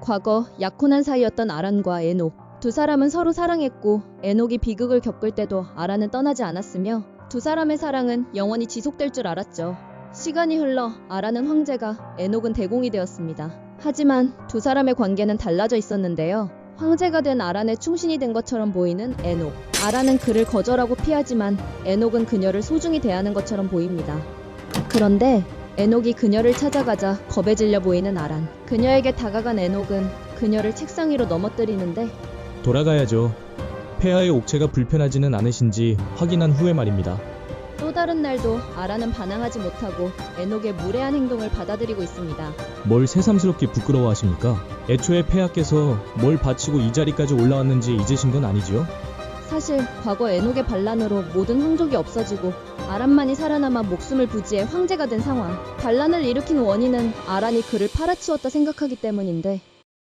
과거 약혼한 사이였던 아란과 에녹 두 사람은 서로 사랑했고 에녹이 비극을 겪을 때도 아란은 떠나지 않았으며 두 사람의 사랑은 영원히 지속될 줄 알았죠. 시간이 흘러 아란은 황제가 에녹은 대공이 되었습니다. 하지만 두 사람의 관계는 달라져 있었는데요. 황제가 된 아란의 충신이 된 것처럼 보이는 에녹. 아란은 그를 거절하고 피하지만 에녹은 그녀를 소중히 대하는 것처럼 보입니다. 그런데 에녹이 그녀를 찾아가자 겁에 질려 보이는 아란. 그녀에게 다가간 에녹은 그녀를 책상 위로 넘어뜨리는데 돌아가야죠. 폐하의 옥체가 불편하지는 않으신지 확인한 후에 말입니다. 또 다른 날도 아란은 반항하지 못하고 에녹의 무례한 행동을 받아들이고 있습니다. 뭘 새삼스럽게 부끄러워하십니까? 애초에 폐하께서 뭘 바치고 이 자리까지 올라왔는지 잊으신 건 아니지요? 사실 과거 에녹의 반란으로 모든 황족이 없어지고 아란만이 살아남아 목숨을 부지해 황제가 된 상황. 반란을 일으킨 원인은 아란이 그를 팔아치웠다 생각하기 때문인데